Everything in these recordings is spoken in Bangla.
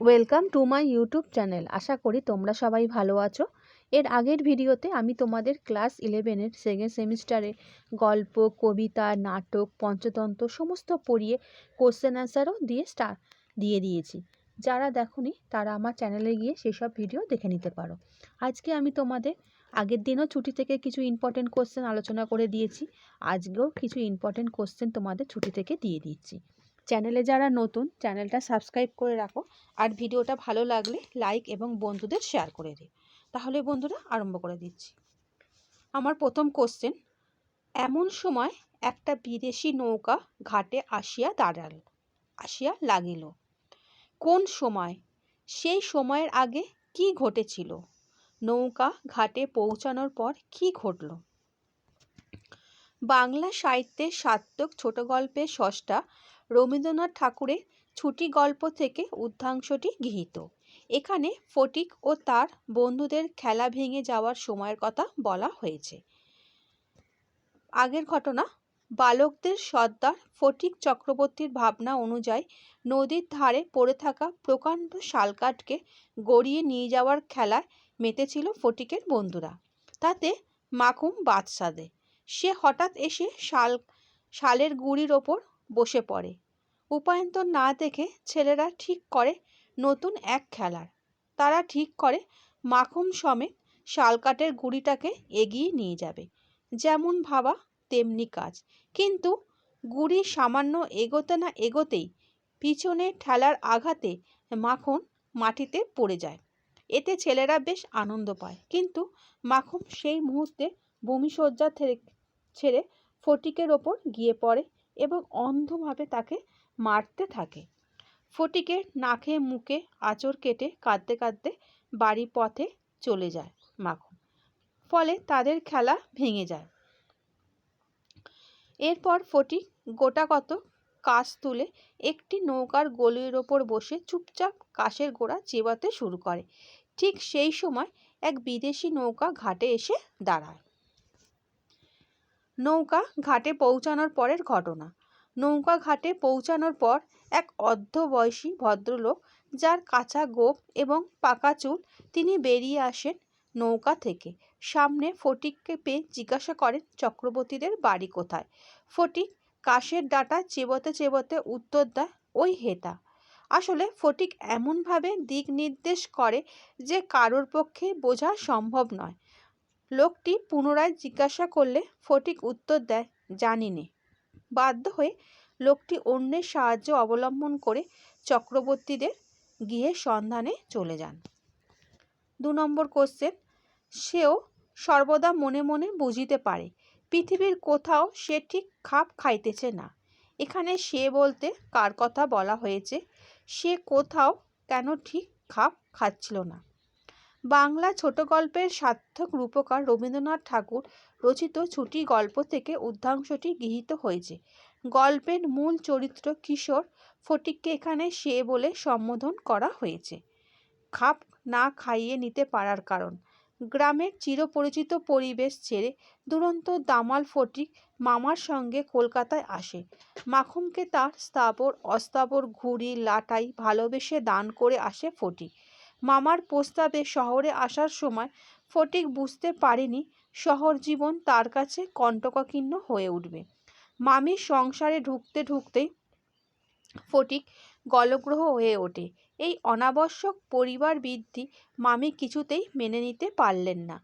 Welcome to my YouTube channel আশা করি তোমরা সবাই ভালো আছো। এর আগের ভিডিওতে আমি তোমাদের ক্লাস ইলেভেনের সেকেন্ড সেমিস্টারে গল্প, কবিতা, নাটক, পঞ্চতন্ত্র সমস্ত পড়িয়ে কোশ্চেন অ্যান্সারও দিয়ে স্টার দিয়ে দিয়েছি। যারা দেখোনি, তারা আমার চ্যানেলে গিয়ে সেসব ভিডিও দেখে নিতে পারো। আজকে আমি তোমাদের আগের দিনও ছুটি থেকে কিছু ইম্পর্টেন্ট কোশ্চেন আলোচনা করে দিয়েছি। আজকেও কিছু ইম্পর্টেন্ট কোশ্চেন তোমাদের ছুটি থেকে দিয়ে দিচ্ছি। চ্যানেলে যারা নতুন, চ্যানেলটা সাবস্ক্রাইব করে রাখো। আর ভিডিওটা ভালো লাগলে লাইক এবং বন্ধুদের শেয়ার করে দিই তাহলে বন্ধুরা আরম্ভ করে দিচ্ছি। আমার প্রথম কোশ্চেন এমন সময় একটা বিদেশি নৌকা ঘাটে আসিয়া দাঁড়াল, আসিয়া লাগিল। কোন সময়? সেই সময়ের আগে কি ঘটেছিল? নৌকা ঘাটে পৌঁছানোর পর কি ঘটল? বাংলা সাহিত্যের সার্থক ছোট গল্পের ষষ্ঠা রবীন্দ্রনাথ ঠাকুরের ছুটি গল্প থেকে উদ্ধাংশটি গৃহীত। এখানে ফটিক ও তার বন্ধুদের খেলা ভেঙে যাওয়ার সময়ের কথা বলা হয়েছে। আগের ঘটনা, বালকদের সর্দার ফটিক চক্রবর্তীর ভাবনা অনুযায়ী নদীর ধারে পড়ে থাকা প্রকাণ্ড শালকাঠকে গড়িয়ে নিয়ে যাওয়ার খেলায় মেতেছিল ফটিকের বন্ধুরা। তাতে মাখুম বাদশাদে সে হঠাৎ এসে শাল, শালের গুড়ির ওপর বসে পড়ে। উপায়ন্তর না দেখে ছেলেরা ঠিক করে নতুন এক খেলার। তারা ঠিক করে মাখুম সমেত শালকাঠের গুড়িটাকে এগিয়ে নিয়ে যাবে। যেমন ভাবা তেমনি কাজ। কিন্তু গুড়ি সামান্য এগোতে না এগোতেই পিছনে ঠেলার আঘাতে মাখন মাটিতে পড়ে যায়। এতে ছেলেরা বেশ আনন্দ পায়। কিন্তু মাখন সেই মুহূর্তে ভূমিসজ্জা ছেড়ে ফটিকের ওপর গিয়ে পড়ে এবং অন্ধভাবে তাকে মারতে থাকে। ফটিকের নাকে মুখে আঁচড় কেটে কাঁদতে কাঁদতে বাড়ি পথে চলে যায় মাখন। ফলে তাদের খেলা ভেঙে যায়। এরপর ফটিক গোটা কত কাশ তুলে একটি নৌকার গলির ওপর বসে চুপচাপ কাশের গোড়া চেবাতে শুরু করে। ঠিক সেই সময় এক বিদেশি নৌকা ঘাটে এসে দাঁড়ায়। নৌকা ঘাটে পৌঁছানোর পরের ঘটনা। নৌকা ঘাটে পৌঁছানোর পর এক অর্ধবয়সী ভদ্রলোক, যার কাঁচা গোপ এবং পাকা চুল, তিনি বেরিয়ে আসেন নৌকা থেকে। সামনে ফটিককে পেয়ে জিজ্ঞাসা করেন চক্রবর্তীদের বাড়ি কোথায়। ফটিক কাশের ডাটা চেবতে চেবতে উত্তর দেয়, ওই হেতা। আসলে ফটিক এমনভাবে দিক নির্দেশ করে যে কারোর পক্ষে বোঝা সম্ভব নয়। লোকটি পুনরায় জিজ্ঞাসা করলে ফটিক উত্তর দেয়, জানি নে। বাধ্য হয়ে লোকটি অন্যের সাহায্য অবলম্বন করে চক্রবর্তীদের গিয়ে সন্ধানে চলে যান। দু নম্বর কোশ্চেন সেও সর্বদা মনে মনে বুঝিতে পারে, পৃথিবীর কোথাও সে ঠিক খাপ খাইতেছে না। এখানে সে বলতে কার কথা বলা হয়েছে, সে কোথাও কেন ঠিক খাপ খাচ্ছিল না। বাংলা ছোট গল্পের সার্থক রূপকার রবীন্দ্রনাথ ঠাকুর রচিত ছুটি গল্প থেকে উদ্ধাংশটি গৃহীত হয়েছে। গল্পের মূল চরিত্র কিশোর, ফটিককে এখানে সে বলে সম্বোধন করা হয়েছে। খাপ না খাইয়ে নিতে পারার কারণ। গ্রামের চিরপরিচিত পরিবেশ ছেড়ে দুরন্ত দামাল ফটিক মামার সঙ্গে কলকাতায় আসে। মাখুমকে তার স্থাবর, অস্থাবর ঘুড়ি, লাটাই ভালোবেসে দান করে আসে ফটিক। মামার প্রস্তাবে শহরে আসার সময় ফটিক বুঝতে পারেনি শহর জীবন তার কাছে কণ্টকাকীর্ণ হয়ে উঠবে। মামির সংসারে ঢুকতে ঢুকতেই ফটিক গলগ্রহ হয়ে ওঠে। এই অনাবশ্যক পরিবার বৃদ্ধি মামি কিছুতেই মেনে নিতে পারলেন না।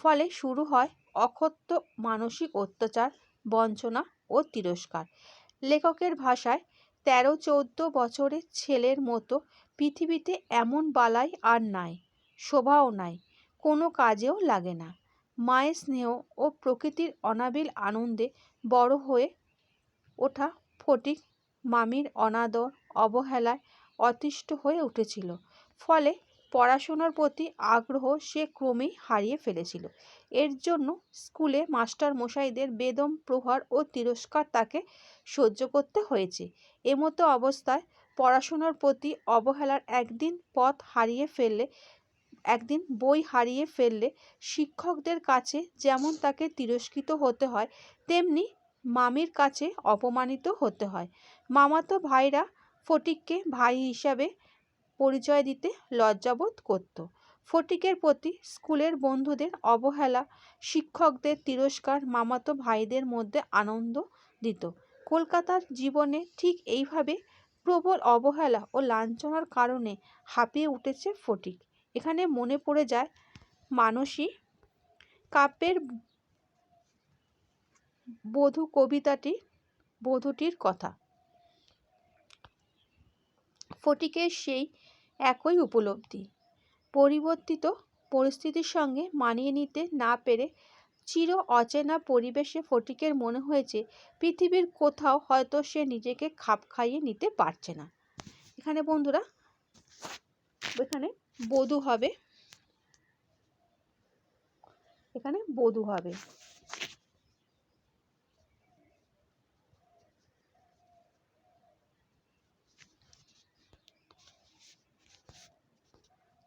ফলে শুরু হয় অক্ষত্য মানসিক অত্যাচার, বঞ্চনা ও তিরস্কার। লেখকের ভাষায় তেরো চৌদ্দ বছরের ছেলের মতো পৃথিবীতে এমন বালাই আর নাই, শোভাও নাই, কোনো কাজেও লাগে না। মায়ের স্নেহ ও প্রকৃতির অনাবিল আনন্দে বড় হয়ে ওঠা ফটিক মামির অনাদর, অবহেলায় অতিষ্ঠ হয়ে উঠেছিল। ফলে পড়াশোনার প্রতি আগ্রহ সে ক্রমেই হারিয়ে ফেলেছিল। এর জন্য স্কুলে মাস্টার মশাইদের বেদম প্রহার ও তিরস্কার তাকে সহ্য করতে হয়েছে। এমতো অবস্থায় পড়াশোনার প্রতি অবহেলার একদিন পথ হারিয়ে ফেললে, একদিন বই হারিয়ে ফেললে শিক্ষকদের কাছে যেমন তাকে তিরস্কৃত হতে হয়, তেমনি মামির কাছে অপমানিত হতে হয়। মামাতো ভাইরা ফটিককে ভাই হিসাবে পরিচয় দিতে লজ্জাবোধ করত। ফটিকের প্রতি স্কুলের বন্ধুদের অবহেলা শিক্ষকদের তিরস্কার মামাতো ভাইদের মধ্যে আনন্দ দিত। কলকাতার জীবনে ঠিক এইভাবে প্রবল অবহেলা ও লাঞ্ছনার কারণে হাঁপিয়ে উঠেছে ফটিক। এখানে মনে পড়ে যায় মানসী কাপের বধূ কবিতাটি, বধূটির কথা। ফটিকের সেই একই উপলব্ধি। পরিবর্তিত পরিস্থিতির সঙ্গে মানিয়ে নিতে না পেরে চির অচেনা পরিবেশে ফটিকের মনে হয়েছে, পৃথিবীর কোথাও হয়তো সে নিজেকে খাপ খাইয়ে নিতে পারছে না। এখানে বন্ধুরা, এখানে বধূ হবে। এখানে বধূ হবে।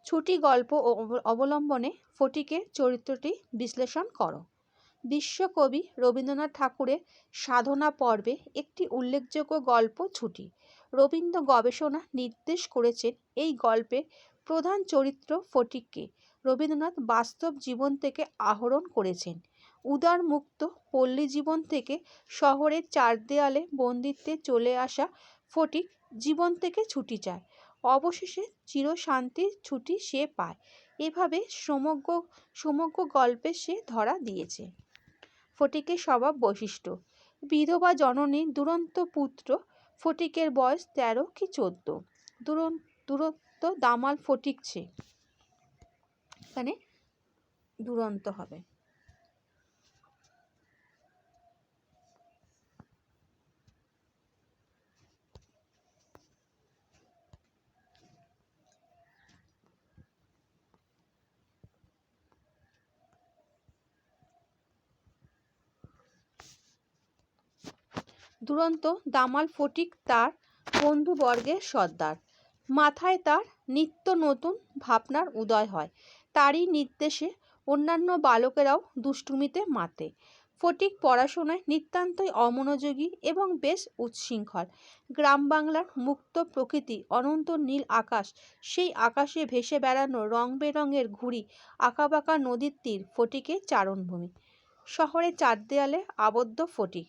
ছুটি গল্প অবলম্বনে ফটিকের চরিত্রটি বিশ্লেষণ করো। বিশ্বকবি রবীন্দ্রনাথ ঠাকুরের সাধনা পর্বে একটি উল্লেখযোগ্য গল্প ছুটি। রবীন্দ্র গবেষণা নির্দেশ করেছেন এই গল্পের প্রধান চরিত্র ফটিককে। রবীন্দ্রনাথ বাস্তব জীবন থেকে আহরণ করেছেন। উদার মুক্ত পল্লী জীবন থেকে শহরের চার দেয়ালে বন্দিত্বে চলে আসা ফটিক জীবন থেকে ছুটি চায়। অবশেষে চিরশান্তির ছুটি সে পায়। এভাবে সমগ্র সমগ্র গল্পে সে ধরা দিয়েছে। ফটিকের স্বভাব বৈশিষ্ট্য। বিধবা জননীর দুরন্ত পুত্র, ফটিকের বয়স তেরো কি চোদ্দ। দূরত্ব দামাল ফটিকছে এখানে দুরন্ত হবে। দুরন্ত দামাল ফটিক তার বন্ধুবর্গের সর্দার। মাথায় তার নিত্য নতুন ভাবনার উদয় হয়। তারই নির্দেশে অন্যান্য বালকেরাও দুষ্টুমিতে মাতে। ফটিক পড়াশোনায় নিতান্তই অমনোযোগী এবং বেশ উচ্ছৃঙ্খল গ্রাম বাংলার মুক্ত প্রকৃতি, অনন্ত নীল আকাশ, সেই আকাশে ভেসে বেড়ানো রং বেরঙের ঘুড়ি, আঁকাবাঁকা নদীর তীর ফটিকের চারণভূমি। শহরে চার দেয়ালে আবদ্ধ ফটিক।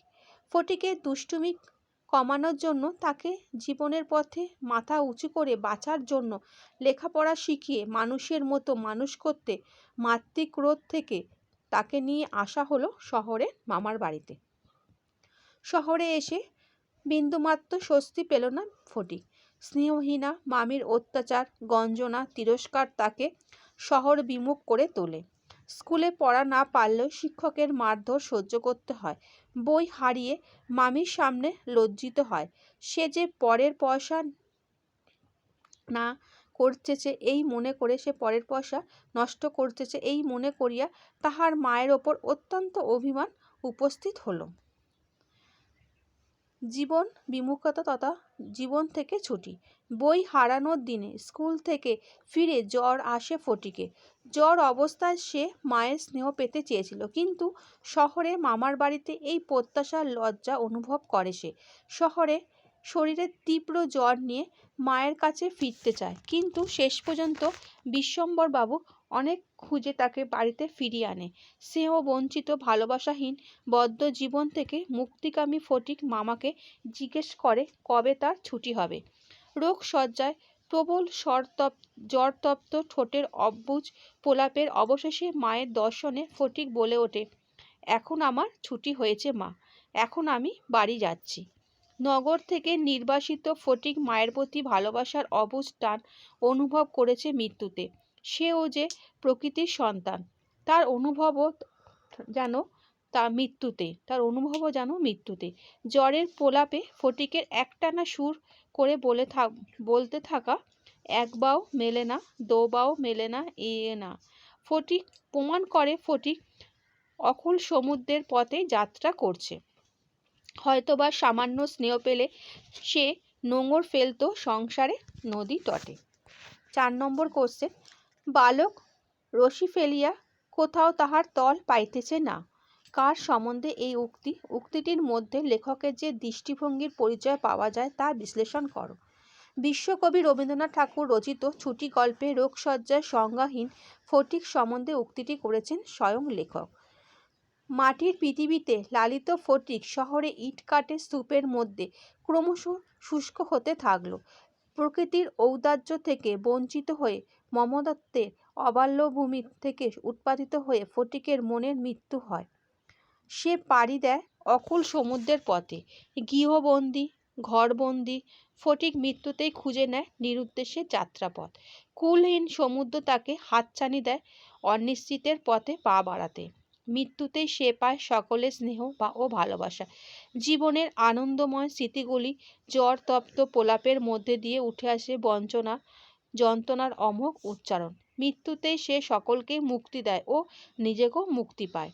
ফটিকের দুষ্টুমি কমানোর জন্য তাকে জীবনের পথে মাথা উঁচু করে বাঁচার জন্য লেখাপড়া শিখিয়ে মানুষের মতো মানুষ করতে মাতৃক্রোধ থেকে তাকে নিয়ে আসা হলো শহরে মামার বাড়িতে। শহরে এসে বিন্দুমাত্র স্বস্তি পেল না ফটিক। স্নেহহীনা, মামির অত্যাচার, গঞ্জনা, তিরস্কার তাকে শহর বিমুখ করে তোলে। স্কুলে পড়া না পারলেও শিক্ষকের মারধর সহ্য করতে হয়। বই হারিয়ে মামির সামনে লজ্জিত হয়। সে যে পরের পয়সা না করতেছে, এই মনে করে সে পরের পয়সা নষ্ট করতেছে, এই মনে করিয়া তাহার মায়ের ওপর অত্যন্ত অভিমান উপস্থিত হলো। জীবন বিমুখতা তথা জীবন থেকে ছুটি। বই হারানোর দিনে স্কুল থেকে ফিরে জ্বর আসে ফটিকে। জ্বর অবস্থায় সে মায়ের স্নেহ পেতে চেয়েছিল। কিন্তু শহরে মামার বাড়িতে এই প্রত্যাশার লজ্জা অনুভব করে সে। শহরে শরীরে তীব্র জ্বর নিয়ে মায়ের কাছে ফিরতে চায়। কিন্তু শেষ পর্যন্ত বিশ্বম্বরবাবু অনেক খুঁজে তাকে বাড়িতে ফিরিয়ে আনে। স্নেহ বঞ্চিত, ভালোবাসাহীন, বদ্ধ জীবন থেকে মুক্তিকামী ফটিক মামাকে জিজ্ঞেস করে কবে তার ছুটি হবে। রোগ সজ্জায় প্রবল স্বরতপ জ্বরতপ্ত ঠোঁটের অব্বুজ প্রলাপের অবশেষে মায়ের দর্শনে ফটিক বলে ওঠে, এখন আমার ছুটি হয়েছে মা, এখন আমি বাড়ি যাচ্ছি। নগর থেকে নির্বাসিত ফটিক মায়ের প্রতি ভালোবাসার অবুজ টান অনুভব করেছে মৃত্যুতে। সেও যে প্রকৃতির সন্তান, তার অনুভবও যেন তা মৃত্যুতে, তার অনুভবও যেন মৃত্যুতে। জ্বরের প্রলাপে ফটিকের একটানা সুর করে বলে থাক বলতে থাকা, এক বাও মেলে না, দো বাও মেলে না, এ না। ফটিক প্রমাণ করে ফটিক অকুল সমুদ্রের পথে যাত্রা করছে। হয়তোবা সামান্য স্নেহ পেলে সে নোঙর ফেলতো সংসারে নদী তটে। চার নম্বর কোশ্চেন বালক রশি ফেলিয়া কোথাও তাহার তল পাইতেছে না। কার সম্বন্ধে এই উক্তি? উক্তিটির মধ্যে লেখকের যে দৃষ্টিভঙ্গির পরিচয় পাওয়া যায় তা বিশ্লেষণ করো। বিশ্বকবি রবীন্দ্রনাথ ঠাকুর রচিত ছুটি গল্পে রোগশয্যার সংজ্ঞাহীন ফটিক সম্বন্ধে উক্তিটি করেছেন স্বয়ং লেখক। মাটির পৃথিবীতে লালিত ফটিক শহরে ইটকাঠের স্তূপের মধ্যে ক্রমশ শুষ্ক হতে থাকল। প্রকৃতির ঔদার্য থেকে বঞ্চিত হয়ে মমদত্তের অবাল্যভূমি থেকে উৎপাদিত হয়ে ফটিকের মনের মৃত্যু হয়। সে পাড়ি দেয় অকুল সমুদ্রের পথে। গৃহবন্দী, ঘরবন্দি ফটিক মৃত্যুতেই খুঁজে নেয় নিরুদ্দেশ্যে যাত্রাপথ। কুলহীন সমুদ্র তাকে হাতছানি দেয় অনিশ্চিতের পথে পা বাড়াতে। মৃত্যুতেই সে পায় সকলের স্নেহ বা ও ভালোবাসা। জীবনের আনন্দময় স্মৃতিগুলি জ্বর, তপ্ত প্রলাপের মধ্যে দিয়ে উঠে আসে বঞ্চনা যন্ত্রণার অমোঘ উচ্চারণ। মৃত্যুতেই সে সকলকে মুক্তি দেয় ও নিজেকেও মুক্তি পায়।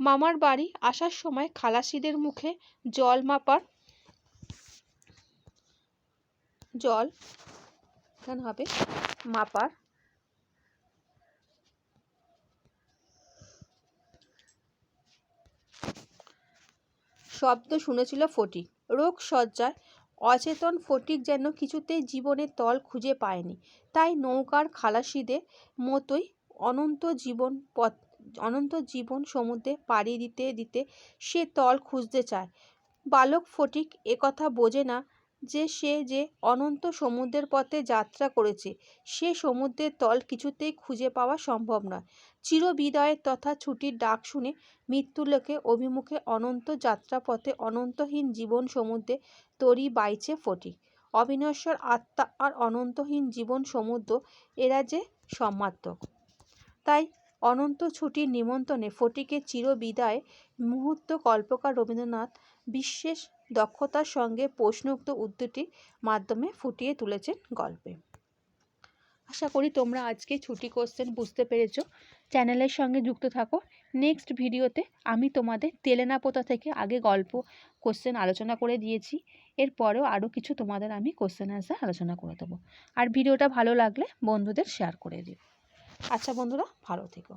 মামার বাড়ি আসার সময় খালাসিদের মুখে জল মাপার জল হবে? মাপার শব্দ শুনেছিল ফটিক রোগ সজ্জায় অচেতন ফটিক যেন কিছুতেই জীবনের তল খুঁজে পায়নি। তাই নৌকার খালাসিদের মতোই অনন্ত জীবন পথ, অনন্ত জীবন সমুদ্রে পাড়ি দিতে দিতে সে তল খুঁজতে চায়। বালক ফটিক একথা বোঝে না যে সে যে অনন্ত সমুদ্রের পথে যাত্রা করেছে, সে সমুদ্রের তল কিছুতেই খুঁজে পাওয়া সম্ভব নয়। চিরবিদায়ের তথা ছুটির ডাক শুনে মৃত্যুলোকে অভিমুখে অনন্ত যাত্রাপথে অনন্তহীন জীবন সমুদ্রে তরি বাইছে ফটিক অবিনশ্বর আত্মা আর অনন্তহীন জীবন সমুদ্র এরা যে সমার্থক তাই অনন্ত ছুটির নিমন্ত্রণে ফটিকের চিরবিদায় মুহূর্ত কল্পকার রবীন্দ্রনাথ বিশেষ দক্ষতার সঙ্গে প্রশ্নোক্ত উদ্ধৃতির মাধ্যমে ফুটিয়ে তুলেছেন গল্পে। আশা করি তোমরা আজকে ছুটি কোশ্চেন বুঝতে পেরেছ। চ্যানেলের সঙ্গে যুক্ত থাকো। নেক্সট ভিডিওতে আমি তোমাদের তেলেনাপোতা থেকে আগে গল্প কোশ্চেন আলোচনা করে দিয়েছি। এরপরেও আরও কিছু তোমাদের আমি কোশ্চেন অ্যান্সার আলোচনা করে দেবো। আর ভিডিওটা ভালো লাগলে বন্ধুদের শেয়ার করে দিও। আচ্ছা বন্ধুরা, ভালো থেকো।